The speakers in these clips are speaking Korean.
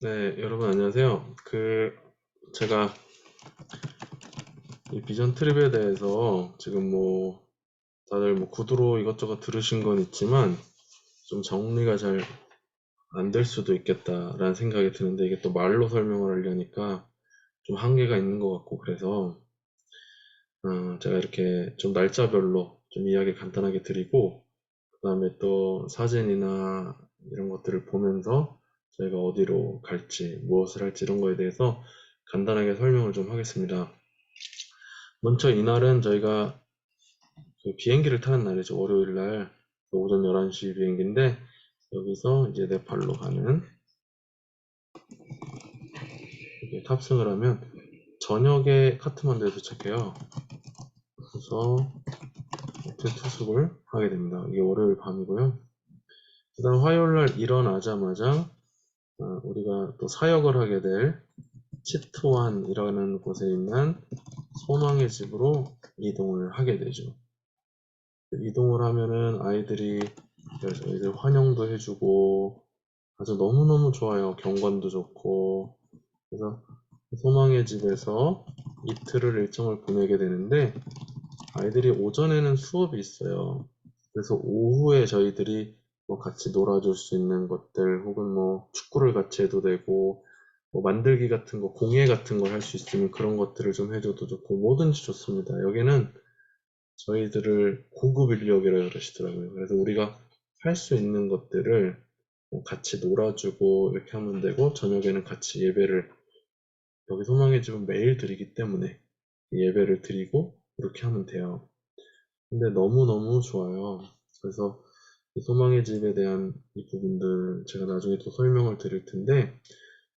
네, 여러분 안녕하세요. 그 제가 이 비전 트립에 대해서 지금 뭐 다들 뭐 구두로 이것저것 들으신 건 있지만 좀 정리가 잘 안 될 수도 있겠다라는 생각이 드는데 이게 또 말로 설명을 하려니까 좀 한계가 있는 것 같고 그래서 어, 제가 이렇게 좀 날짜별로 좀 이야기 간단하게 드리고 그 다음에 또 사진이나 이런 것들을 보면서 저희가 어디로 갈지 무엇을 할지 이런 거에 대해서 간단하게 설명을 좀 하겠습니다. 먼저 이날은 저희가 그 비행기를 타는 날이죠. 월요일 날 오전 11시 비행기인데 여기서 이제 네팔로 가는 탑승을 하면 저녁에 카트만두에 도착해요. 그래서 호텔 투숙을 하게 됩니다. 이게 월요일 밤이고요. 그 다음 화요일 날 일어나자마자 어, 우리가 또 사역을 하게 될 치트완이라는 곳에 있는 소망의 집으로 이동을 하게 되죠. 이동을 하면은 아이들이 저희들 환영도 해주고 아주 너무너무 좋아요. 경관도 좋고 그래서 소망의 집에서 이틀을 일정을 보내게 되는데 아이들이 오전에는 수업이 있어요. 그래서 오후에 저희들이 뭐 같이 놀아줄 수 있는 것들 혹은 뭐 축구를 같이 해도 되고 뭐 만들기 같은 거 공예 같은 걸 할 수 있으면 그런 것들을 좀 해줘도 좋고 뭐든지 좋습니다. 여기는 저희들을 고급 인력이라고 그러시더라고요. 그래서 우리가 할 수 있는 것들을 뭐 같이 놀아주고 이렇게 하면 되고 저녁에는 같이 예배를 여기 소망의 집은 매일 드리기 때문에 예배를 드리고 이렇게 하면 돼요. 근데 너무너무 좋아요. 그래서 소망의 집에 대한 이 부분들 제가 나중에 또 설명을 드릴 텐데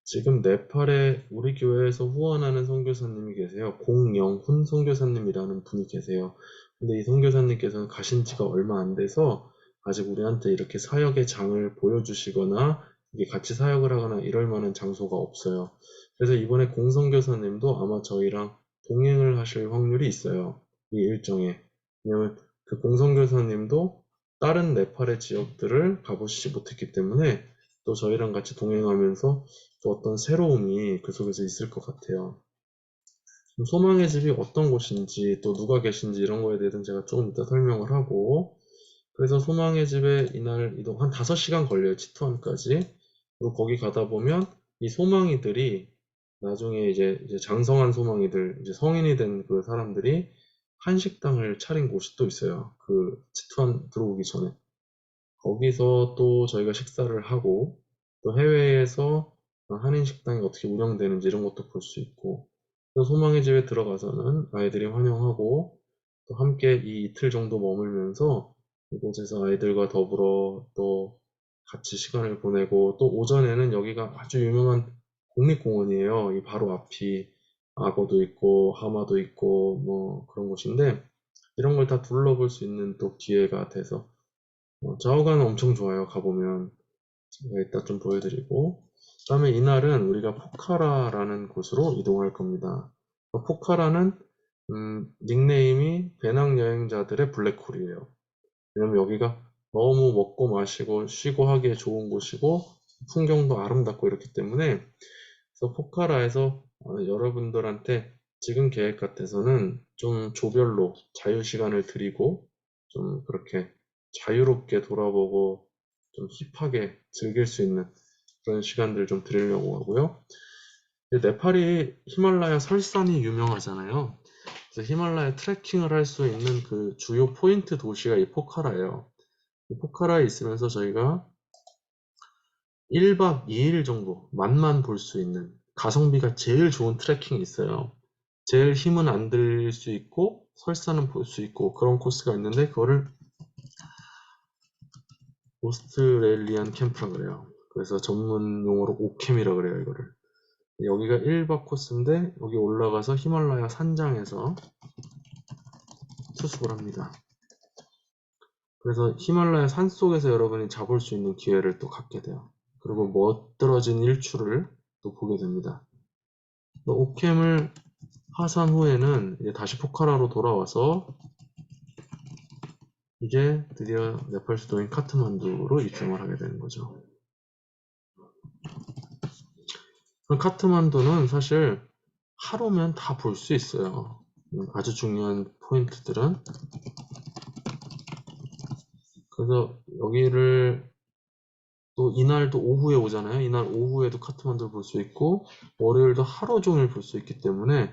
지금 네팔에 우리 교회에서 후원하는 선교사님이 계세요. 공영훈 선교사님이라는 분이 계세요. 근데 이 선교사님께서는 가신 지가 얼마 안 돼서 아직 우리한테 이렇게 사역의 장을 보여주시거나 이게 같이 사역을 하거나 이럴 만한 장소가 없어요. 그래서 이번에 공선교사님도 아마 저희랑 동행을 하실 확률이 있어요. 이 일정에. 왜냐면 그 공선교사님도 다른 네팔의 지역들을 가보시지 못했기 때문에 또 저희랑 같이 동행하면서 또 어떤 새로움이 그 속에서 있을 것 같아요. 소망의 집이 어떤 곳인지 또 누가 계신지 이런 거에 대해서는 제가 조금 이따 설명을 하고 그래서 소망의 집에 이날 이동 한 5시간 걸려요. 치투안까지. 그리고 거기 가다 보면 이 소망이들이 나중에 이제, 이제 장성한 소망이들 이제 성인이 된 그 사람들이 한식당을 차린 곳이 또 있어요. 그 치투안 들어오기 전에. 거기서 또 저희가 식사를 하고 또 해외에서 한인 식당이 어떻게 운영되는지 이런 것도 볼 수 있고 또 소망의 집에 들어가서는 아이들이 환영하고 또 함께 이 이틀 정도 머물면서 이곳에서 아이들과 더불어 또 같이 시간을 보내고 또 오전에는 여기가 아주 유명한 국립공원이에요. 이 바로 앞이 악어도 있고 하마도 있고 뭐 그런 곳인데 이런 걸 다 둘러볼 수 있는 또 기회가 돼서 어, 좌우가는 엄청 좋아요. 가보면 제가 이따 좀 보여드리고 그 다음에 이날은 우리가 포카라라는 곳으로 이동할 겁니다. 어, 포카라는 음, 닉네임이 배낭여행자들의 블랙홀이에요. 왜냐면 여기가 너무 먹고 마시고 쉬고 하기에 좋은 곳이고 풍경도 아름답고 이렇기 때문에 그래서 포카라에서 어, 여러분들한테 지금 계획 같아서는 좀 조별로 자유 시간을 드리고 좀 그렇게 자유롭게 돌아보고 좀 힙하게 즐길 수 있는 그런 시간들 좀 드리려고 하고요. 네팔이 히말라야 설산이 유명하잖아요. 그래서 히말라야 트레킹을 할 수 있는 그 주요 포인트 도시가 이 포카라예요. 이 포카라에 있으면서 저희가 1박 2일 정도 맛만 볼 수 있는 가성비가 제일 좋은 트레킹이 있어요. 제일 힘은 안 들 수 있고 설산은 볼수 있고 그런 코스가 있는데 그거를 오스트레일리안 캠프라 그래요. 그래서 전문 용어로 오캠이라 그래요 이거를. 여기가 1박 코스인데 여기 올라가서 히말라야 산장에서 투숙을 합니다. 그래서 히말라야 산속에서 여러분이 잡을 수 있는 기회를 또 갖게 돼요. 그리고 멋들어진 일출을 또 보게 됩니다. 오캠을 하산 후에는 다시 포카라로 돌아와서 이제 드디어 네팔 수도인 카트만두로 입성을 하게 되는 거죠. 카트만두는 사실 하루면 다 볼 수 있어요. 음, 아주 중요한 포인트들은. 그래서 여기를 또 이날도 오후에 오잖아요. 이날 오후에도 카트만두를 볼 수 있고 월요일도 하루 종일 볼 수 있기 때문에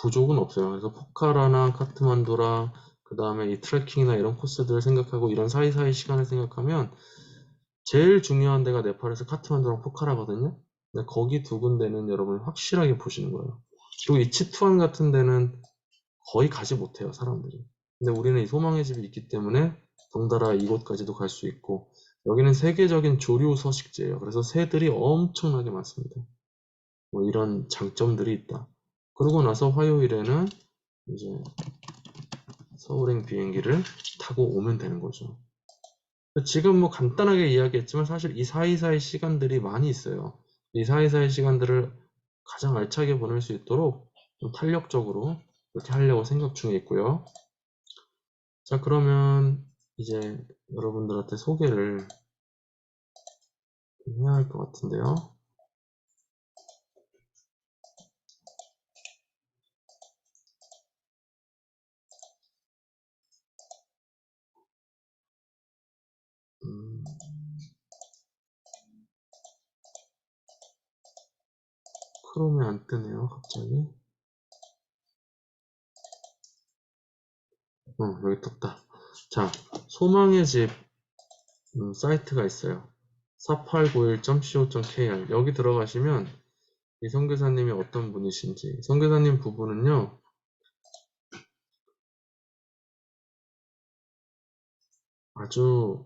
부족은 없어요. 그래서 포카라나 카트만두랑 그 다음에 이 트레킹이나 이런 코스들을 생각하고 이런 사이사이 시간을 생각하면 제일 중요한 데가 네팔에서 카트만두랑 포카라거든요. 근데 거기 두 군데는 여러분 확실하게 보시는 거예요. 그리고 이 치투안 같은 데는 거의 가지 못해요, 사람들이. 근데 우리는 이 소망의 집이 있기 때문에 덩달아 이곳까지도 갈 수 있고 여기는 세계적인 조류 서식지예요. 그래서 새들이 엄청나게 많습니다. 뭐 이런 장점들이 있다. 그러고 나서 화요일에는 이제 서울행 비행기를 타고 오면 되는 거죠. 지금 뭐 간단하게 이야기했지만 사실 이 사이사이 시간들이 많이 있어요. 이 사이사이 시간들을 가장 알차게 보낼 수 있도록 좀 탄력적으로 이렇게 하려고 생각 중에 있고요. 자, 그러면 이제 여러분들한테 소개를 해야 할 것 같은데요. 음, 크롬이 안 뜨네요, 갑자기. 어, 여기 떴다. 자, 소망의 집 음, 사이트가 있어요. 4891.co.kr 여기 들어가시면 이 선교사님이 어떤 분이신지 선교사님 부부는요 아주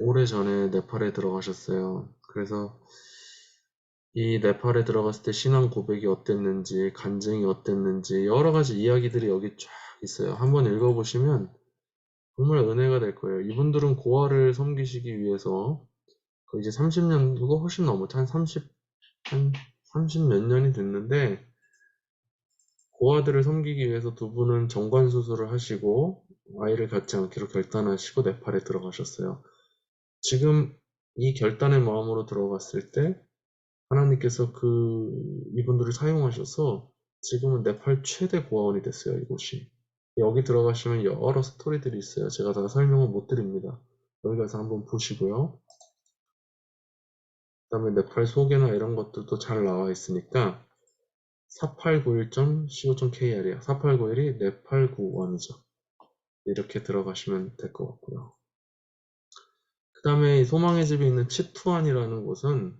오래전에 네팔에 들어가셨어요. 그래서 이 네팔에 들어갔을 때 신앙 고백이 어땠는지, 간증이 어땠는지, 여러 가지 이야기들이 여기 쫙 있어요. 한번 읽어보시면 정말 은혜가 될 거예요. 이분들은 고아를 섬기시기 위해서 그 이제 30년, 그거 훨씬 넘었죠. 한 30, 한 30 몇 년이 됐는데, 고아들을 섬기기 위해서 두 분은 정관 수술을 하시고, 아이를 갖지 않기로 결단하시고 네팔에 들어가셨어요. 지금 이 결단의 마음으로 들어갔을 때, 하나님께서 그, 이분들을 사용하셔서 지금은 네팔 최대 고아원이 됐어요, 이곳이. 여기 들어가시면 여러 스토리들이 있어요. 제가 다 설명을 못 드립니다. 여기 가서 한번 보시고요. 그 다음에 네팔 소개나 이런 것들도 잘 나와 있으니까 4891.co.kr이야. 4891이 네팔 구원이죠. 이렇게 들어가시면 될 것 같고요. 그 다음에 소망의 집이 있는 치투안이라는 곳은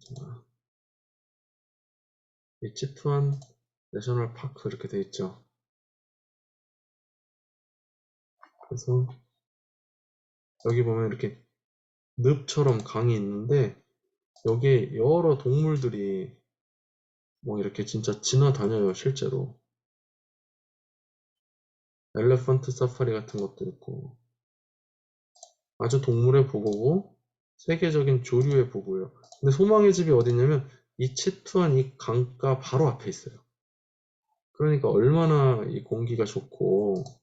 자, 이 치투안 내셔널 파크 이렇게 돼 있죠. 그래서 여기 보면 이렇게 늪처럼 강이 있는데 여기에 여러 동물들이 뭐 이렇게 진짜 지나다녀요 실제로. 엘레펀트 사파리 같은 것도 있고. 아주 동물의 보고고 세계적인 조류의 보고예요. 근데 소망의 집이 어디냐면 이 치투한 이 강가 바로 앞에 있어요. 그러니까 얼마나 이 공기가 좋고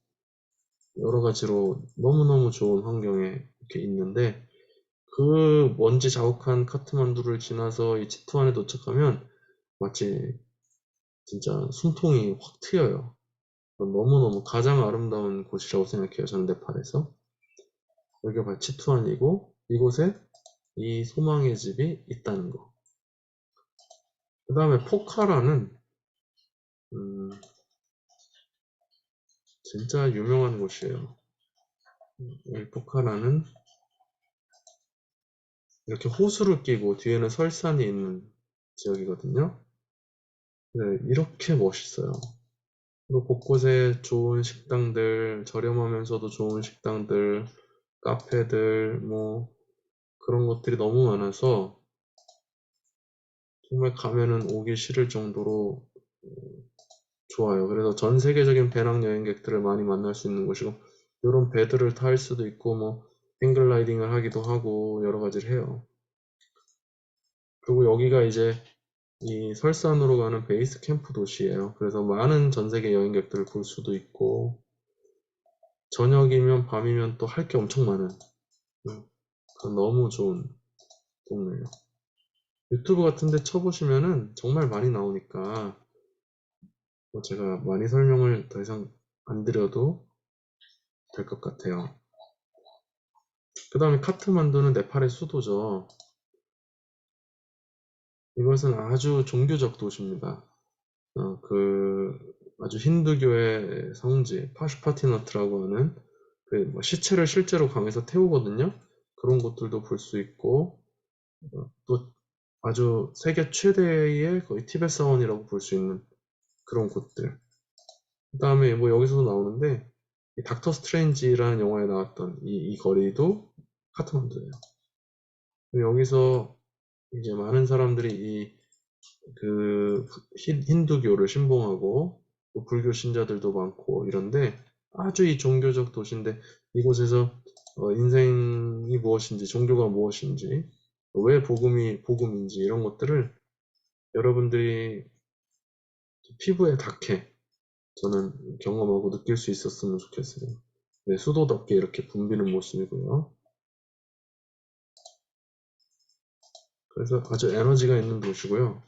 여러 가지로 너무너무 좋은 환경에 이렇게 있는데 그 먼지 자욱한 카트만두를 지나서 이 치투안에 도착하면 마치 진짜 숨통이 확 트여요. 너무너무 가장 아름다운 곳이라고 생각해요. 저는 네팔에서. 여기가 바로 치투안이고 이곳에 이 소망의 집이 있다는 거. 그 다음에 포카라는 음, 진짜 유명한 곳이에요. 이 포카라는 이렇게 호수를 끼고 뒤에는 설산이 있는 지역이거든요. 네, 이렇게 멋있어요. 그리고 곳곳에 좋은 식당들, 저렴하면서도 좋은 식당들, 카페들, 뭐, 그런 것들이 너무 많아서, 정말 가면은 오기 싫을 정도로 어, 좋아요. 그래서 전 세계적인 배낭 여행객들을 많이 만날 수 있는 곳이고, 이런 배들을 탈 수도 있고, 뭐, 행글라이딩을 하기도 하고, 여러 가지를 해요. 그리고 여기가 이제 이 설산으로 가는 베이스 캠프 도시예요. 그래서 많은 전 세계 여행객들을 볼 수도 있고 저녁이면 밤이면 또 할 게 엄청 많은 음, 너무 좋은 동네예요. 유튜브 같은데 쳐보시면은 정말 많이 나오니까 뭐 제가 많이 설명을 더 이상 안 드려도 될 것 같아요. 그 다음에 카트만두는 네팔의 수도죠. 이것은 아주 종교적 도시입니다. 어, 그 아주 힌두교의 성지 파슈파티나트라고 하는 그뭐 시체를 실제로 강에서 태우거든요. 그런 곳들도 볼 수 있고 어, 또 아주 세계 최대의 거의 티벳 사원이라고 볼 수 있는 그런 곳들. 그 다음에 뭐 여기서도 나오는데 이 닥터 스트레인지라는 영화에 나왔던 이, 이 거리도 카트만두예요. 여기서 이제 많은 사람들이 이 그 힌두교를 신봉하고 또 불교 신자들도 많고 이런데 아주 이 종교적 도시인데 이곳에서 어, 인생이 무엇인지 종교가 무엇인지 왜 복음이 복음인지 이런 것들을 여러분들이 피부에 닿게 저는 경험하고 느낄 수 있었으면 좋겠어요. 네, 수도답게 이렇게 붐비는 모습이고요. 그래서 아주 에너지가 있는 도시고요.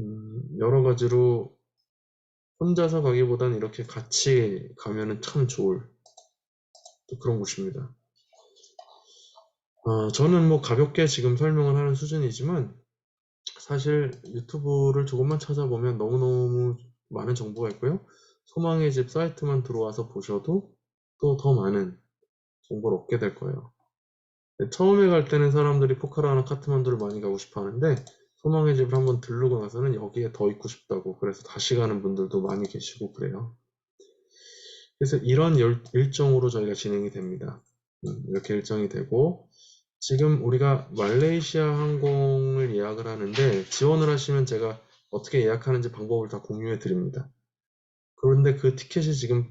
음, 여러 가지로 혼자서 가기보단 이렇게 같이 가면은 참 좋을 또 그런 곳입니다. 어, 저는 뭐 가볍게 지금 설명을 하는 수준이지만 사실 유튜브를 조금만 찾아보면 너무너무 많은 정보가 있고요. 소망의 집 사이트만 들어와서 보셔도 또 더 많은 정보를 얻게 될 거예요. 네, 처음에 갈 때는 사람들이 포카라나 카트만두를 많이 가고 싶어 하는데 소망의 집을 한번 들르고 나서는 여기에 더 있고 싶다고 그래서 다시 가는 분들도 많이 계시고 그래요. 그래서 이런 열- 일정으로 저희가 진행이 됩니다. 음, 이렇게 일정이 되고 지금 우리가 말레이시아 항공을 예약을 하는데 지원을 하시면 제가 어떻게 예약하는지 방법을 다 공유해 드립니다. 그런데 그 티켓이 지금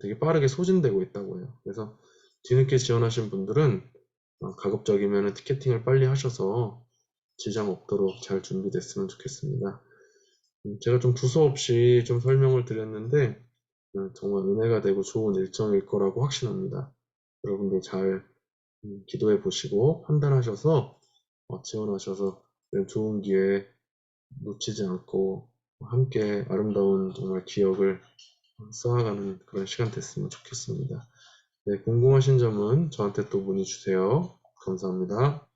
되게 빠르게 소진되고 있다고 해요. 그래서 뒤늦게 지원하신 분들은 어, 가급적이면 티켓팅을 빨리 하셔서 지장 없도록 잘 준비됐으면 좋겠습니다. 음, 제가 좀 두서 없이 좀 설명을 드렸는데 음, 정말 은혜가 되고 좋은 일정일 거라고 확신합니다. 여러분들 잘 음, 기도해 보시고 판단하셔서 어, 지원하셔서 좋은 기회 놓치지 않고 함께 아름다운 정말 기억을 쌓아가는 그런 시간 됐으면 좋겠습니다. 네, 궁금하신 점은 저한테 또 문의 주세요. 감사합니다.